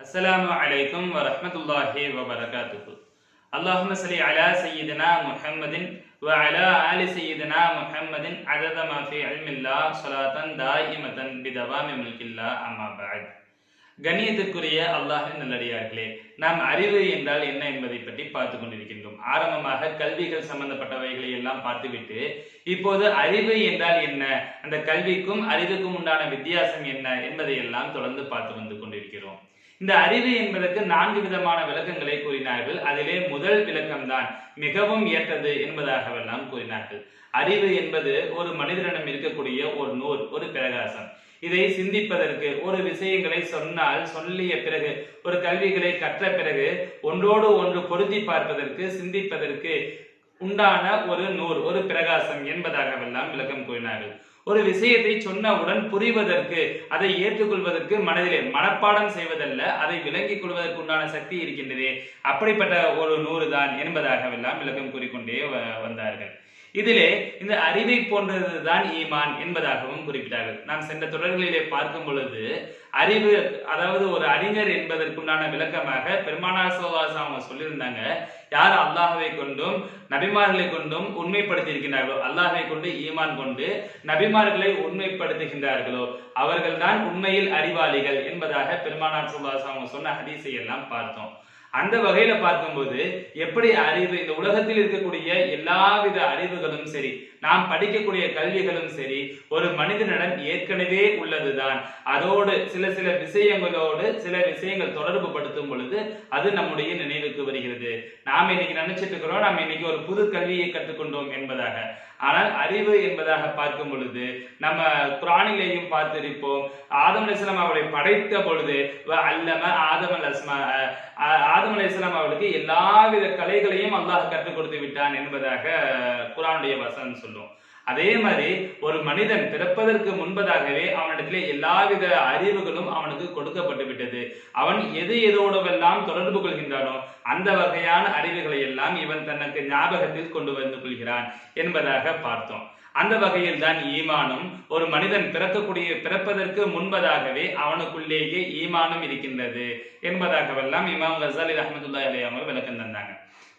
அஸ்ஸலாமு அலைக்கும் வரஹமத்துல்லாஹி வபரகாத்துக்கு அல்லாஹும சலி அலா சையீதனா முஹம்மதின் வ அலா ஆலி சையீதனா முஹம்மதின் அதத மாஃபி அல்மில்லா சொலாத்தன் தாயிமதன் பிதவாமி முல்கில்லா அம்மா பாத் கண்ணியத்திற்குரிய அல்லாஹின் நல்லடியார்களே நாம் அறிவு என்றால் என்ன என்பதை பற்றி பார்த்து கொண்டிருக்கின்றோம். ஆரம்பமாக கல்விகள் சம்பந்தப்பட்டவைகளை எல்லாம் பார்த்துவிட்டு இப்போது அறிவு என்றால் என்ன? அந்த கல்விக்கும் அறிவுக்கும் உண்டான வித்தியாசம் என்ன என்பதை எல்லாம் தொடர்ந்து பார்த்து இந்த அறிவு என்பதற்கு நான்கு விதமான விளக்கங்களை கூறினார்கள். அதிலே முதல் விளக்கம்தான் மிகவும் ஏற்றது என்பதாகவெல்லாம் கூறினார்கள். அறிவு என்பது ஒரு மனிதனிடம் இருக்கக்கூடிய ஒரு நூல் ஒரு பிரகாசம். இதை சிந்திப்பதற்கு ஒரு விஷயங்களை சொன்னால் சொல்லிய பிறகு ஒரு கல்விகளை கற்ற பிறகு ஒன்றோடு ஒன்று பொருத்தி பார்ப்பதற்கு சிந்திப்பதற்கு உண்டான ஒரு நூல் ஒரு பிரகாசம் என்பதாகவெல்லாம் விளக்கம் கூறினார்கள். ஒரு விஷயத்தை சொன்னவுடன் புரிவதற்கு அதை ஏற்றுக்கொள்வதற்கு மனதிலே மனப்பாடம் செய்வதல்ல அதை விளங்கிக் கொள்வதற்கு உண்டான சக்தி இருக்கின்றதே. அப்படிப்பட்ட ஒரு நூறு தான் என்பதாகவெல்லாம் விளக்கம் கூறிக்கொண்டே வ- வந்தார்கள். இதிலே இந்த அறிவை போன்றதுதான் ஈமான் என்பதாகவும் குறிப்பிட்டார்கள். நாம் சென்ற தொடர்களிலே பார்க்கும் பொழுது அறிவு அதாவது ஒரு அறிஞர் என்பதற்குண்டான விளக்கமாக பெருமானார் சோவாசம் அவங்க சொல்லியிருந்தாங்க யார் அல்லாஹாவை கொண்டும் நபிமார்களை கொண்டும் உண்மைப்படுத்தி இருக்கின்றார்களோ கொண்டு ஈமான் கொண்டு நபிமார்களை உண்மைப்படுத்துகின்றார்களோ அவர்கள்தான் உண்மையில் அறிவாளிகள் என்பதாக பெருமானார் சோவாசம் அவங்க சொன்ன ஹதீஸை எல்லாம் பார்த்தோம். அந்த வகையில பார்க்கும்போது எப்படி அறிவு இந்த உலகத்தில் இருக்கக்கூடிய எல்லாவித அறிவுகளும் சரி நாம் படிக்கக்கூடிய கல்விகளும் சரி ஒரு மனிதனிடம் ஏற்கனவே உள்ளதுதான். அதோடு சில சில விஷயங்களோடு சில விஷயங்கள் தொடர்பு படுத்தும் பொழுது அது நம்முடைய நினைவுக்கு வருகிறது. நாம் இன்னைக்கு நினைச்சிட்டு இருக்கிறோம் நாம் இன்னைக்கு ஒரு புது கல்வியை கற்றுக்கொண்டோம் என்பதாக. ஆனால் அறிவு என்பதாக பார்க்கும் பொழுது நம்ம குரானிலேயும் பார்த்திருப்போம் ஆதம் அலிஸ்லாம் அவரை படைத்த பொழுது அல்லம ஆதம் அல் அஸ்மா ஆதம் அலி இஸ்லாம் அவர்களுக்கு எல்லாவித கலைகளையும் அல்லாஹ் கற்றுக் கொடுத்து விட்டான் என்பதாக குரானுடைய வசனம் சொல்லும். அதே மாதிரி ஒரு மனிதன் பிறப்பதற்கு முன்பதாகவே அவனிடத்திலே எல்லாவித அறிவுகளும் அவனுக்கு கொடுக்கப்பட்டு விட்டது. அவன் எது எதோடவெல்லாம் தொடர்பு கொள்கின்றானோ அந்த வகையான அறிவுகளை எல்லாம் இவன் தனக்கு ஞாபகத்தில் கொண்டு வந்து கொள்கிறான் என்பதாக பார்த்தோம். அந்த வகையில் தான் ஈமானும் ஒரு மனிதன் பிறக்கக்கூடிய பிறப்பதற்கு முன்பதாகவே அவனுக்குள்ளேயே ஈமானம் இருக்கின்றது என்பதாகவெல்லாம் இமாம் கசாலி ரஹமத்துல்லா அலி அவங்க விளக்கம் தந்தாங்க.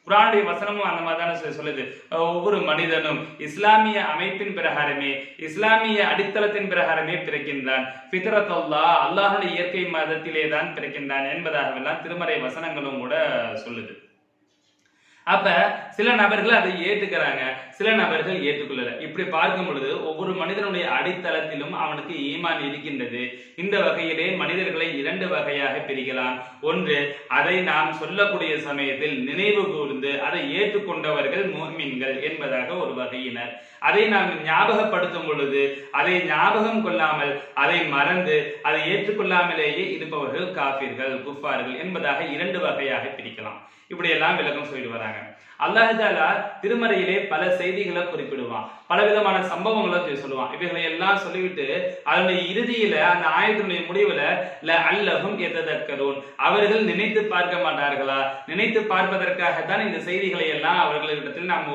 குரானுடைய வசனமும் அந்த மாதிரி தானே சொல்லுது. ஒவ்வொரு மனிதனும் இஸ்லாமிய அமைப்பின் பிரகாரமே இஸ்லாமிய அடித்தளத்தின் பிரகாரமே பிறக்கின்றான். ஃபித்ரத் அல்லாஹ் அல்லாஹுடைய இயற்கை மதத்திலே தான் பிறக்கின்றான் என்பதாகவெல்லாம் திருமறை வசனங்களும் கூட சொல்லுது. அப்ப சில நபர்கள் அதை ஏற்றுக்கிறாங்க சில நபர்கள் ஏற்றுக்கொள்ளல இப்படி பார்க்கும் பொழுது ஒவ்வொரு மனிதனுடைய அடித்தளத்திலும் அவனுக்கு ஈமான் இருக்கின்றது. இந்த வகையிலே மனிதர்களை இரண்டு வகையாக பிரிக்கலாம். ஒன்று அதை நாம் சொல்லக்கூடிய சமயத்தில் நினைவு கூர்ந்து அதை ஏற்றுக்கொண்டவர்கள் மூமின்கள் என்பதாக ஒரு வகையினர். அதை நாம் ஞாபகப்படுத்தும் பொழுது அதை ஞாபகம் கொள்ளாமல் அதை மறந்து அதை ஏற்றுக்கொள்ளாமலேயே இருப்பவர்கள் காஃபிர்கள் குஃபார்கள் என்பதாக இரண்டு வகையாக பிரிக்கலாம். இப்படியெல்லாம் விளக்கம் சொல்லிட்டு வராங்க. அல்லாஹாலா திருமறையிலே பல செய்திகளை குறிப்பிடுவான். பல விதமான சம்பவங்களை சொல்லுவான். இவைகளை எல்லாம் சொல்லிவிட்டு அதனுடைய இறுதியில அந்த ஆயத்தினுடைய முடிவுல ல அல்லஹும் எதற்கரோன் அவர்கள் நினைத்து பார்க்க மாட்டார்களா? நினைத்து பார்ப்பதற்காகத்தான் இந்த செய்திகளை எல்லாம் அவர்களிடத்தில் நாம்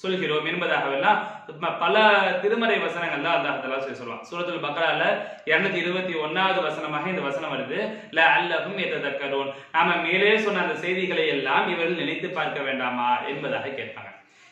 சொல்கிறோம் என்பதாகவெல்லாம் பல திருமறை வசனங்கள்ல அல்லாஹ் தஆலா சொல்லி சொல்லுவான். சூரத்துல் பக்ரால இருநூத்தி இருபத்தி ஒன்னாவது வசனமாக இந்த வசனம் வருது. ல அல்லஹும் எதற்கரோன் நாம மேலே சொன்ன அந்த செய்திகளை எல்லாம் இவர்கள் நினைத்து பார்க்க வேண்டாமா என்பதாக கேட்பாங்க.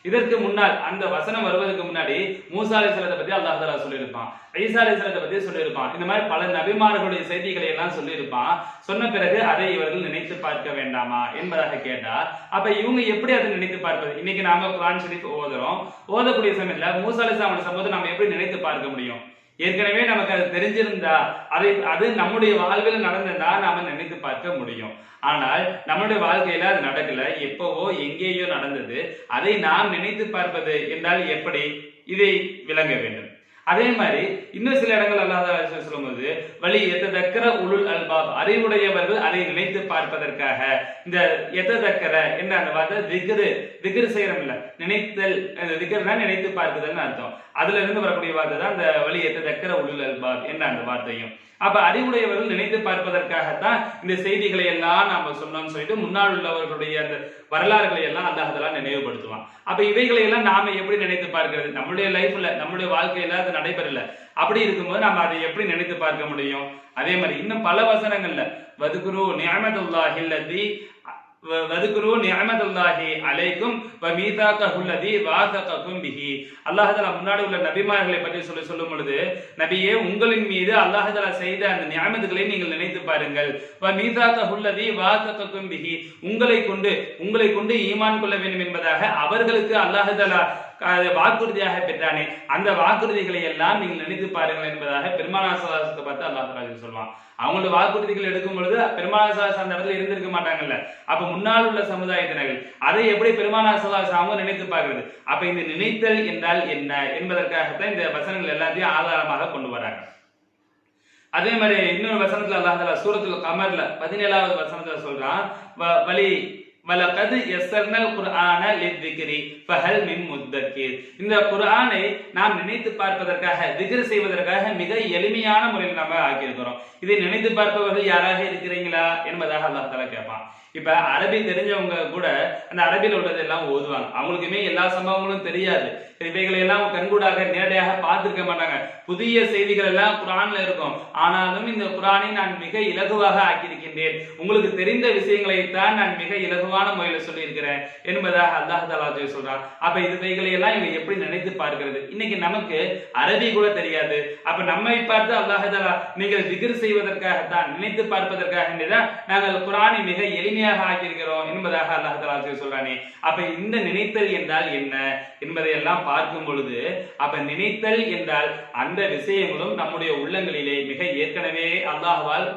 இதற்கு முன்னால் அந்த வசனம் வருவதற்கு முன்னாடி மூசா அலைஹிஸ்ஸலாத்தை பத்தி அல்லாஹ் தலா சொல்லியிருப்பான். ஈசா அலைஹிஸ்ஸலாத்தை பத்தி சொல்லியிருப்பான். இந்த மாதிரி பல நபிமார்களுடைய செய்திகளை எல்லாம் சொல்லியிருப்பான். சொன்ன பிறகு அதை இவர்கள் நினைத்து பார்க்க வேண்டாமா என்பதாக கேட்டா அப்ப இவங்க எப்படி அதை நினைத்து பார்ப்பது? இன்னைக்கு நாம குரான் ஷரீஃப் ஓதுறோம். ஓதக்கூடிய சமயத்துல மூசா அலைஹிஸ்ஸலாமோட சம்பவத்தை நாம எப்படி நினைத்து பார்க்க முடியும்? ஏற்கனவே நமக்கு அது தெரிஞ்சிருந்தா அதை அது நம்முடைய வாழ்வில் நடந்திருந்தா நாம நினைத்து பார்க்க முடியும். ஆனால் நம்முடைய வாழ்க்கையில அது நடக்கல. எப்பவோ எங்கேயோ நடந்தது. அதை நாம் நினைத்து பார்ப்பது என்றால் எப்படி? இதை விளங்க வேண்டும். அதே மாதிரி இன்னும் சில இடங்கள் அல்லாத சொல்லும்போது வழி எத்ததக்கர உளுல் அல்பாப். அறிவுடையவர்கள் அதை நினைத்து பார்ப்பதற்காக. இந்த எத்ததக்கர என்ற அந்த வார்த்தை? திகிரு. திகிரு செய்யறோம் இல்ல நினைத்தல் திக்ருனா நினைத்து பார்க்குதல்னு அர்த்தம். அதுல இருந்து வரக்கூடிய வார்த்தை தான் அந்த வழி எத்ததக்கர உளுல் அல்பாப் என்ற அந்த வார்த்தையும். அப்ப அறிவுடையவர்கள் நினைத்து பார்ப்பதற்காகத்தான் இந்த செய்திகளை எல்லாம் நாம சொன்னோம்னு சொல்லிட்டு முன்னால் உள்ளவர்களுடைய அந்த வரலாறுகளை எல்லாம் அல்லாஹ் நினைவுபடுத்துவான். அப்ப இவைகளை எல்லாம் நாம எப்படி நினைத்து பார்க்கிறது? நம்மளுடைய லைஃப்ல நம்மளுடைய வாழ்க்கையில அது நடைபெறல. அப்படி இருக்கும்போது நம்ம அதை எப்படி நினைத்து பார்க்க முடியும்? அதே மாதிரி இன்னும் பல வசனங்கள்ல வதுகுரு நியமதுல்லாஹில்லதி வதுகுரு நியமதுல்லாஹி அலைக்கும் வ மீதாக்கஹுல்லதி வாதகக்கும் பிஹி. அல்லாஹ் முன்னாடி உள்ள நபிமார்களை பற்றி சொல்லி சொல்லும் பொழுது நபியே உங்களின் மீது அல்லாஹால செய்த அந்த நியமத்துகளை நீங்கள் நினைத்து பாருங்கள். வ மீதாக்கஹுல்லதி வாதகக்கும் பிஹி. உங்களை கொண்டு உங்களை கொண்டு ஈமான் கொள்ள வேண்டும் என்பதாக அவர்களுக்கு அல்லாஹ் வாக்குறுதியாக பெற்றானே. அந்த வாக்குறுதிகளை எல்லாம் நீங்கள் நினைத்து பாருங்கள் என்பதாக பெருமானாசத்தை பார்த்து அல்லாஹராஜன் சொல்லுவான் அவங்களோட வாக்குறுதிகள் எடுக்கும் பொழுது பெருமானாசாஸ் அந்த இடத்துல இருந்திருக்க மாட்டாங்கல்ல. அப்ப முன்னால் உள்ள சமுதாயத்தினர்கள் அதை எப்படி பெருமானாசலாஸ் அவங்க நினைத்து பார்க்கிறது? அப்ப இந்த நினைத்தல் என்றால் என்ன என்பதற்காகத்தான் இந்த வசனங்கள் எல்லாத்தையும் ஆதாரமாக கொண்டு வராங்க. அதே மாதிரி இன்னொரு வசனத்துல அல்லாஹ் சூரத்துல கமர்ல பதினேழாவது வசனத்துல சொல்றான் வ- வலி வலகது எஸ்எர்னல் குர்ஆன லித்திக்ரி ஃபஹல் மின் முத்தக்கீர். இந்த குர்ஆனை நாம் நினைத்து பார்ப்பதற்காக திக்ர் செய்வதற்காக மிக எளிமையான முறையில் நம்ம ஆக்கியிருக்கிறோம். இதை நினைத்து பார்ப்பவர்கள் யாராக இருக்கிறீங்களா என்பதாக அல்லாஹ் தலா கேட்பான். இப்ப அரபி தெரிஞ்சவங்க கூட அந்த அரபியில் உள்ளதெல்லாம் ஓதுவாங்க. அவங்களுக்குமே எல்லா சம்பவங்களும் தெரியாது. இவைகளை எல்லாம் கண்கூடாக நேரடியாக பார்த்திருக்க மாட்டாங்க. புதிய செய்திகள் எல்லாம் குரான்ல இருக்கும். ஆனாலும் இந்த குரானை நான் மிக இலகுவாக ஆக்கியிருக்கின்றேன். உங்களுக்கு தெரிந்த விஷயங்களை தான் நான் மிக இலகுவாக இலகுவான முறையில் சொல்லியிருக்கிறேன் என்பதாக அல்லாஹ் தாலா சொல்றான். அப்ப இதுவைகளை எல்லாம் இவங்க எப்படி நினைத்து பார்க்கிறது? இன்னைக்கு நமக்கு அரபி கூட தெரியாது. அப்ப நம்மை பார்த்து அல்லாஹ் தாலா நீங்கள் திகிர் செய்வதற்காகத்தான் நினைத்து பார்ப்பதற்காக தான் நாங்கள் குரானை மிக எளிமையாக ஆக்கியிருக்கிறோம் என்பதாக அல்லாஹ் தாலா சொல்றானே. அப்ப இந்த நினைத்தல் என்றால் என்ன என்பதை எல்லாம் பார்க்கும் பொழுது அப்ப நினைத்தல் என்றால் அந்த விஷயங்களும் நம்முடைய உள்ளங்களிலே மிக ஏற்கனவே அல்லாஹ்வால்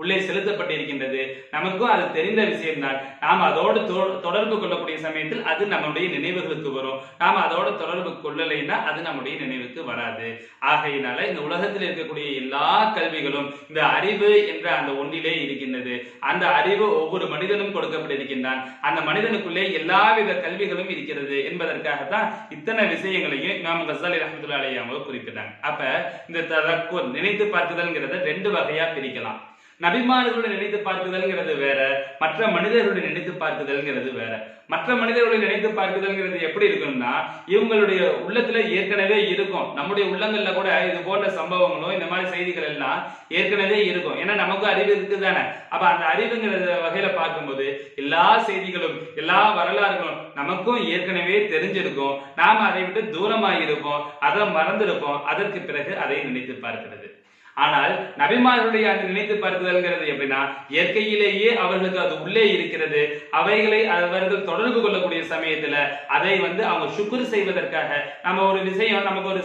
உள்ளே செலுத்தப்பட்டிருக்கின்றது. நமக்கும் அது தெரிந்த விஷயம்தான். நாம் அதோடு தொ- தொடர்பு கொள்ளக்கூடிய சமயத்தில் அது நம்முடைய நினைவுகளுக்கு வரும். நாம் அதோட தொடர்பு கொள்ளலைன்னா அது நம்முடைய நினைவுக்கு வராது. ஆகையினால இந்த உலகத்தில் இருக்கக்கூடிய எல்லா கல்விகளும் இந்த அறிவு என்ற அந்த ஒன்றிலே இருக்கின்றது. அந்த அறிவு ஒவ்வொரு மனிதனும் கொடுக்கப்பட்டிருக்கின்றான். அந்த மனிதனுக்குள்ளே எல்லாவித கல்விகளும் இருக்கிறது என்பதற்காகத்தான் இத்தனை விஷயங்களையும் இமாம் கசாலி ரஹமத்துல்லா அலைஹி அவங்க குறிப்பிட்டாங்க. அப்ப இந்த ததக்குர் நினைத்து பார்க்குதல்ங்கிறத ரெண்டு வகையா பிரிக்கலாம். நபிமார்களோட நினைத்து பார்க்குதல்ங்கிறது வேற மற்ற மனிதர்களுடன் நினைத்து பார்க்குதல்ங்கிறது வேற. மற்ற மனிதர்களை நினைத்து பார்க்குதல்ங்கிறது எப்படி இருக்கும்னா இவங்களுடைய உள்ளத்துல ஏற்கனவே இருக்கும். நம்முடைய உள்ளங்கள்ல கூட இது போன்ற சம்பவங்களும் இந்த மாதிரி செய்திகள் எல்லாம் ஏற்கனவே இருக்கும். ஏன்னா நமக்கு அறிவு இருக்குதானே? அப்ப அந்த அறிவுங்கிற வகையில பார்க்கும்போது எல்லா செய்திகளும் எல்லா வரலாறுகளும் நமக்கும் ஏற்கனவே தெரிஞ்சிருக்கும். நாம அதை விட்டு தூரமாக இருப்போம் அதை மறந்திருப்போம். அதற்கு பிறகு அதை நினைத்து பார்க்கிறது. ஆனால் நபிமார்களுடைய அந்த நினைத்து பார்க்குதல்ங்கிறது எப்படின்னா இயற்கையிலேயே அவர்களுக்கு அது உள்ளே இருக்கிறது. அவைகளை அவர்கள் தொடர்பு கொள்ளக்கூடிய சமயத்துல அதை வந்து அவங்க சுக்குர் செய்வதற்காக நம்ம ஒரு விஷயம் நமக்கு ஒரு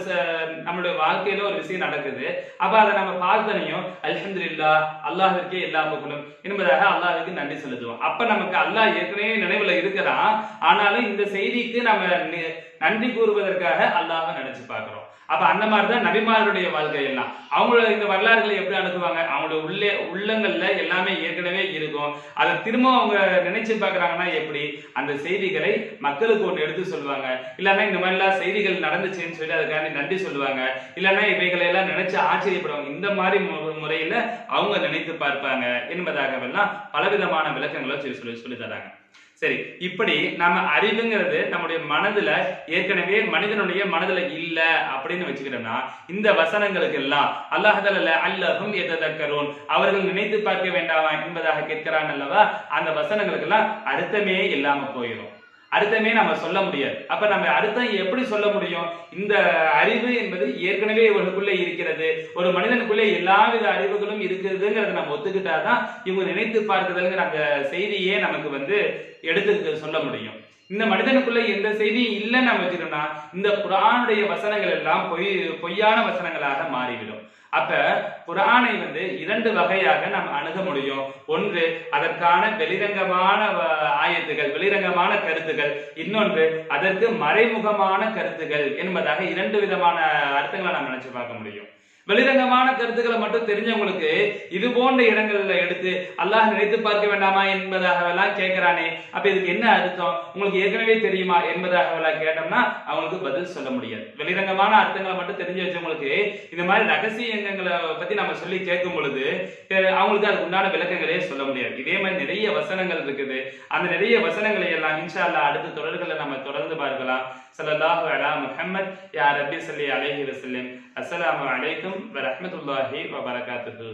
நம்மளுடைய வாழ்க்கையில ஒரு விஷயம் நடக்குது. அப்ப அதை நம்ம பார்த்தனையும் இல்லா அல்லாஹ் எல்லா புகழும். என்பதாக அல்லாஹிற்கு நன்றி செலுத்துவோம். அப்ப நமக்கு அல்லாஹ் ஏற்கனவே நினைவுல இருக்கிறான். ஆனாலும் இந்த செய்திக்கு நம்ம நி- நன்றி கூறுவதற்காக அல்லாஹ் நினைச்சு பார்க்கிறோம். அப்ப அந்த மாதிரிதான் நபிமாருடைய வாழ்க்கை எல்லாம். அவங்களோட இந்த வரலாறுகளை எப்படி அணுகுவாங்க? அவங்களோட உள்ளே உள்ளங்கள்ல எல்லாமே ஏற்கனவே இருக்கும். அதை திரும்ப அவங்க நினைச்சு பாக்குறாங்கன்னா எப்படி? அந்த செய்திகளை மக்களுக்கு ஒன்று எடுத்து சொல்லுவாங்க. இல்லைன்னா இந்த மாதிரிலாம் செய்திகள் நடந்துச்சுன்னு சொல்லி அதுக்காண்டி நன்றி சொல்லுவாங்க. இல்லைன்னா இவைகளை எல்லாம் நினைச்சு ஆச்சரியப்படுவாங்க. இந்த மாதிரி முறையில அவங்க நினைத்து பார்ப்பாங்க. என்பதாகவெல்லாம் பலவிதமான விளக்கங்களை சொல்லி சொல்லி சொல்லி தராங்க. சரி இப்படி நம்ம அறிவுங்கிறது நம்முடைய மனதுல ஏற்கனவே மனிதனுடைய மனதுல இல்ல அப்படின்னு வச்சுக்கிட்டோம்னா இந்த வசனங்களுக்கு எல்லாம் அல்லாஹல அல்லஹும் எதற்கரோன் அவர்கள் நினைத்து பார்க்க வேண்டாமா என்பதாக கேட்கிறான் அல்லவா? அந்த வசனங்களுக்கு எல்லாம் அர்த்தமே இல்லாம போயிடும் அர்த்தமே நம்ம சொல்ல முடியாது. அப்ப நம்ம அர்த்தம் எப்படி சொல்ல முடியும்? இந்த அறிவு என்பது ஏற்கனவே இவர்களுக்குள்ளே இருக்கிறது. ஒரு மனிதனுக்குள்ளே எல்லாவித அறிவுகளும் இருக்குதுங்கிறத நம்ம ஒத்துக்கிட்டாதான் இவங்க நினைத்து பார்க்குதல்ங்கிற அந்த செய்தியே நமக்கு வந்து எடுத்து சொல்ல முடியும். இந்த மனிதனுக்குள்ள எந்த செய்தியும் இல்லைன்னு நம்ம வச்சுட்டோம்னா இந்த குரானுடைய வசனங்கள் எல்லாம் பொய் பொய்யான வசனங்களாக மாறிவிடும். அப்ப குரானை வந்து இரண்டு வகையாக நாம் அணுக முடியும். ஒன்று அதற்கான வெளிரங்கமான ஆயத்துகள் வெளிரங்கமான கருத்துகள். இன்னொன்று அதற்கு மறைமுகமான கருத்துகள் என்பதாக இரண்டு விதமான அர்த்தங்களை நாம் நினைச்சு பார்க்க முடியும். வெளிரங்கமான கருத்துக்களை மட்டும் தெரிஞ்சவங்களுக்கு இது போன்ற இடங்கள்ல எடுத்து அல்லாஹ் நினைத்து பார்க்க வேண்டாமா என்பதாகவெல்லாம் கேட்கிறானே அப்ப இதுக்கு என்ன அர்த்தம்? உங்களுக்கு ஏற்கனவே தெரியுமா என்பதாகவெல்லாம் கேட்டோம்னா அவங்களுக்கு பதில் சொல்ல முடியாது. வெளிரங்கமான அர்த்தங்களை மட்டும் தெரிஞ்சு வச்சவங்களுக்கு இந்த மாதிரி ரகசியங்களை பத்தி நம்ம சொல்லி கேட்கும் பொழுது அவங்களுக்கு அதுக்கு உண்டான விளக்கங்களே சொல்ல முடியாது. இதே மாதிரி நிறைய வசனங்கள் இருக்குது. அந்த நிறைய வசனங்களை எல்லாம் இன்ஷா அல்லாஹ் அடுத்த தொடர்களை நம்ம தொடர்ந்து பார்க்கலாம். ஸல்லல்லாஹு அலா முஹம்மத் யா ரப்பி ஸல்லி அலைஹி வஸல்லம் அஸ்ஸலாமு அலைக்கும் வ ரஹ்மத்துல்லாஹி வ பரகாத்துஹு